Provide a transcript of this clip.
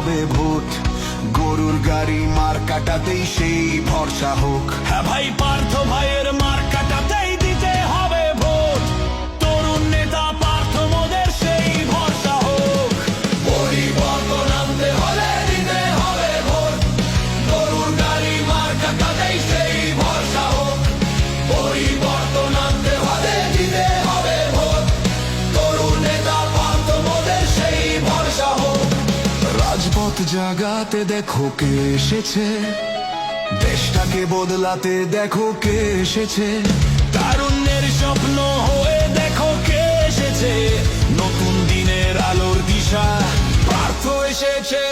হবে ভোট। গরুর গাড়ি মার কাটাতেই সেই ভরসা হোক। রাজপথ জাগাতে দেখো কে এসেছে। দেশটাকে বদলাতে দেখো কে এসেছে। তারুণ্যের স্বপ্ন হয়ে দেখো কে এসেছে। নতুন দিনের আলোর দিশা, পার্থ এসেছে।